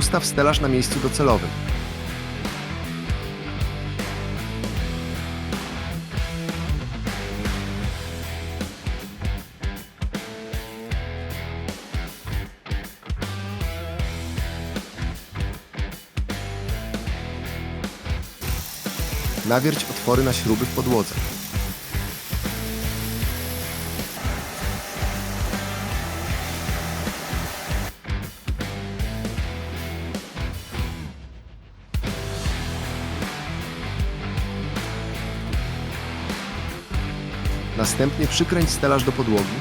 Ustaw stelaż na miejscu docelowym. Nawierć otwory na śruby w podłodze. Następnie przykręć stelaż do podłogi.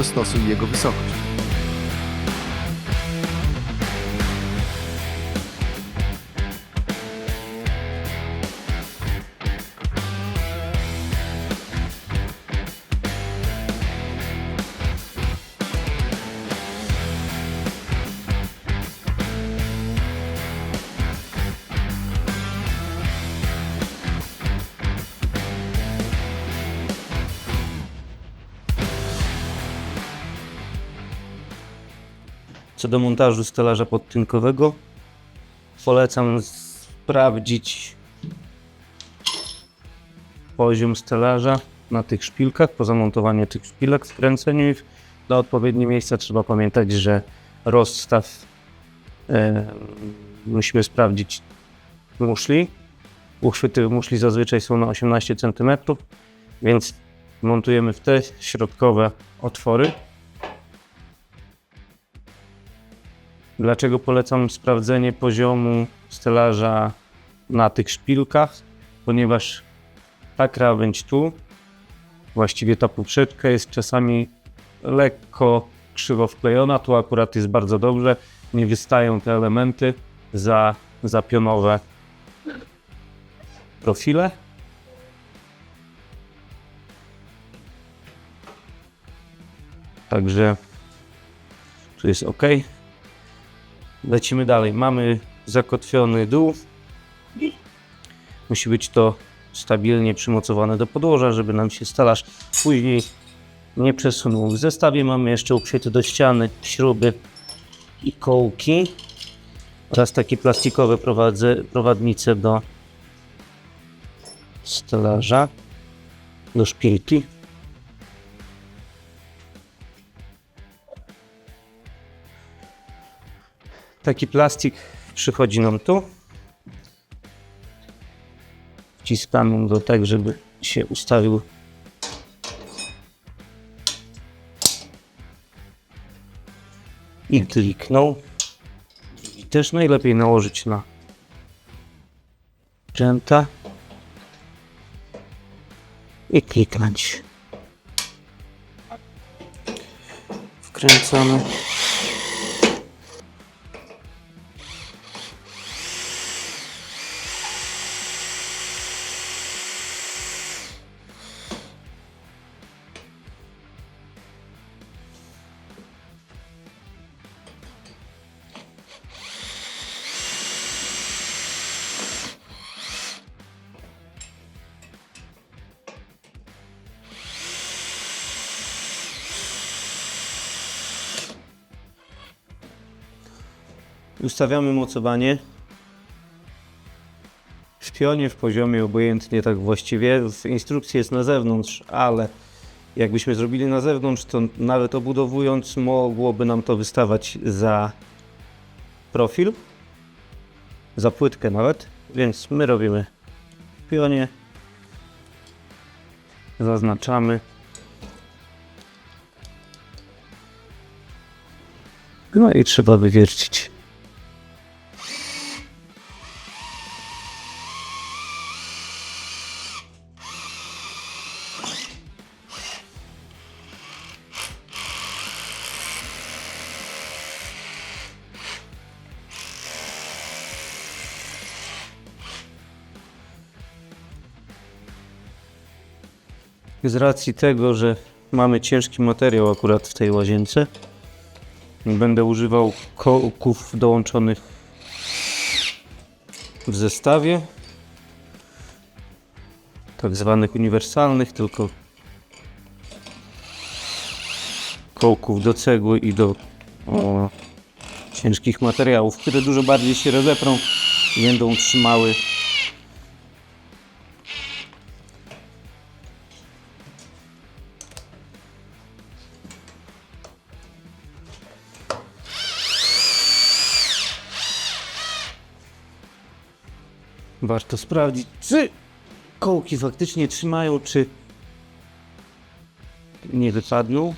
Dostosuj jego wysokość. Co do montażu stelaża podtynkowego, polecam sprawdzić poziom stelaża na tych szpilkach, po zamontowaniu tych szpilek, wkręceniu ich na odpowiednie miejsca. Trzeba pamiętać, że rozstaw e, musimy sprawdzić muszli. Uchwyty muszli zazwyczaj są na 18 cm, więc montujemy w te środkowe otwory. Dlaczego polecam sprawdzenie poziomu stelaża na tych szpilkach? Ponieważ ta krawędź tu, właściwie ta poprzeczka jest czasami lekko krzywo wklejona, tu akurat jest bardzo dobrze, nie wystają te elementy za, za pionowe profile. Także tu jest ok. Lecimy dalej. Mamy zakotwiony dół. Musi być to stabilnie przymocowane do podłoża, żeby nam się stelaż później nie przesunął. W zestawie mamy jeszcze uchwyty do ściany, śruby i kołki oraz takie plastikowe prowadze, prowadnice do stelaża, do szpilki. Taki plastik przychodzi nam tu. Wciskamy go tak, żeby się ustawił. I kliknął. I też najlepiej nałożyć na pręta i kliknąć. Wkręcamy. Ustawiamy mocowanie. W pionie, w poziomie, obojętnie tak właściwie. W instrukcji jest na zewnątrz, ale jakbyśmy zrobili na zewnątrz, to nawet obudowując mogłoby nam to wystawać za profil, za płytkę nawet. Więc my robimy w pionie. Zaznaczamy. No i trzeba wywiercić. Z racji tego, że mamy ciężki materiał akurat w tej łazience, będę używał kołków dołączonych w zestawie, tak zwanych uniwersalnych, tylko kołków do cegły i do o, ciężkich materiałów, które dużo bardziej się rozeprą i będą trzymały Warto sprawdzić, czy kołki faktycznie trzymają, czy nie wypadną.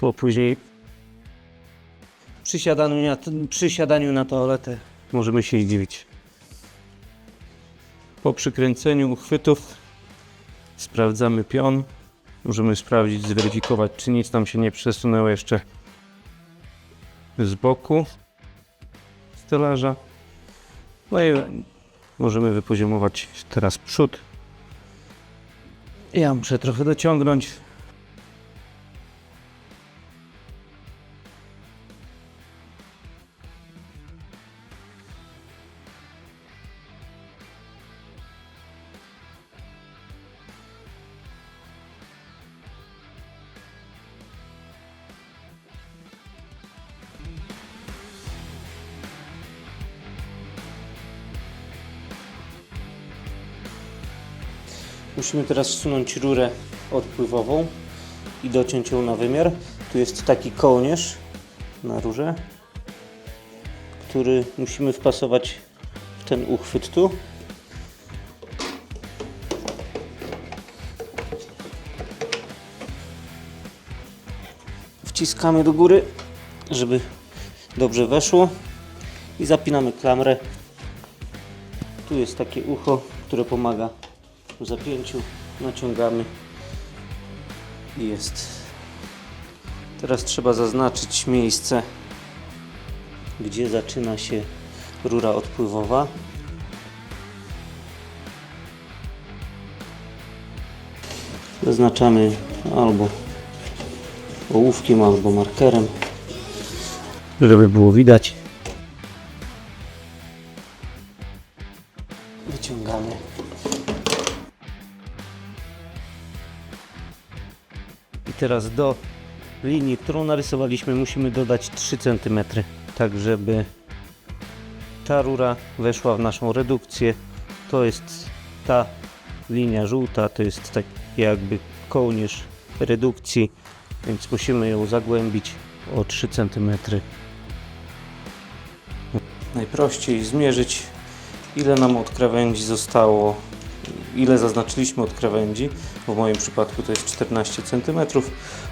Bo później przy siadaniu na, na toaletę możemy się dziwić. Po przykręceniu uchwytów sprawdzamy pion. Możemy sprawdzić, zweryfikować, czy nic nam się nie przesunęło jeszcze z boku stelaża. No i możemy wypoziomować teraz przód. Ja muszę trochę dociągnąć. Musimy teraz wsunąć rurę odpływową i dociąć ją na wymiar. Tu jest taki kołnierz na rurze, który musimy wpasować w ten uchwyt tu. Wciskamy do góry, żeby dobrze weszło i zapinamy klamrę. Tu jest takie ucho, które pomaga zapięciu naciągamy i jest. Teraz trzeba zaznaczyć miejsce, gdzie zaczyna się rura odpływowa. Zaznaczamy albo ołówkiem, albo markerem, żeby było widać. I teraz do linii, którą narysowaliśmy, musimy dodać 3 cm, tak żeby ta rura weszła w naszą redukcję. To jest ta linia żółta, to jest taki jakby kołnierz redukcji, więc musimy ją zagłębić o 3 cm. Najprościej zmierzyć, ile nam od krawędzi zostało ile zaznaczyliśmy od krawędzi, w moim przypadku to jest 14 cm,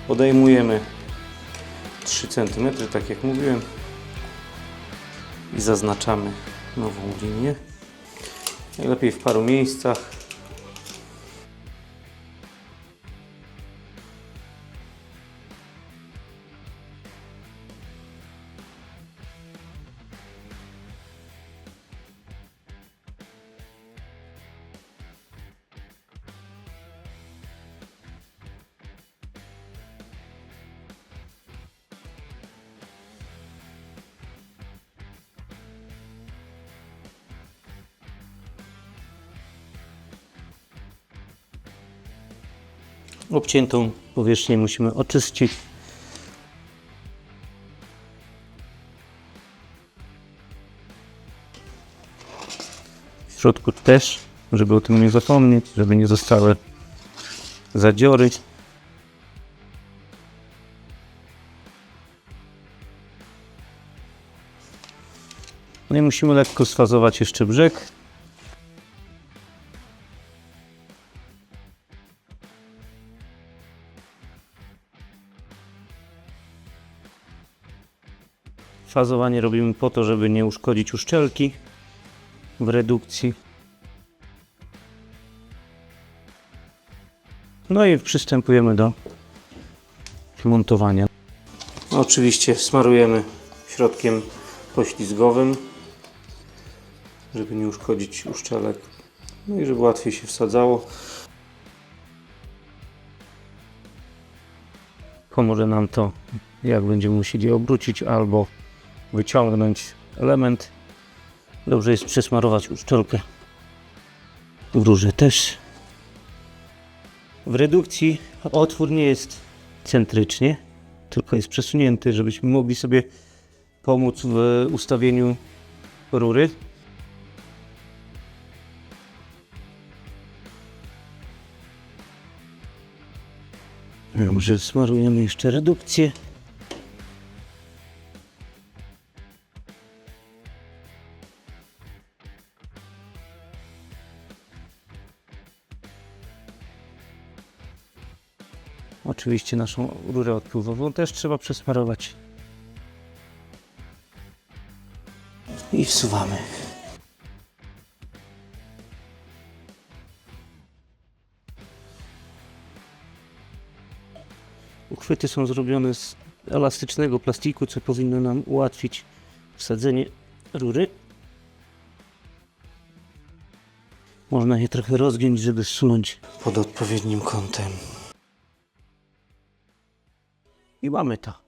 odejmujemy 3 cm, tak jak mówiłem i zaznaczamy nową linię. Najlepiej w paru miejscach. Obciętą powierzchnię musimy oczyścić. W środku też, żeby o tym nie zapomnieć, żeby nie zostały zadziory. No i musimy lekko sfazować jeszcze brzeg. Fazowanie robimy po to, żeby nie uszkodzić uszczelki w redukcji. No i przystępujemy do montowania. No, oczywiście smarujemy środkiem poślizgowym, żeby nie uszkodzić uszczelek, no i żeby łatwiej się wsadzało. Pomoże nam to, jak będziemy musieli obrócić albo wyciągnąć element. Dobrze jest przesmarować uszczelkę w rurze też. W redukcji otwór nie jest centrycznie, tylko jest przesunięty, żebyśmy mogli sobie pomóc w ustawieniu rury. Dobrze, smarujemy jeszcze redukcję. Oczywiście naszą rurę odpływową też trzeba przesmarować. I wsuwamy. Uchwyty są zrobione z elastycznego plastiku, co powinno nam ułatwić wsadzenie rury. Można je trochę rozgiąć, żeby zsunąć pod odpowiednim kątem. I mamy to.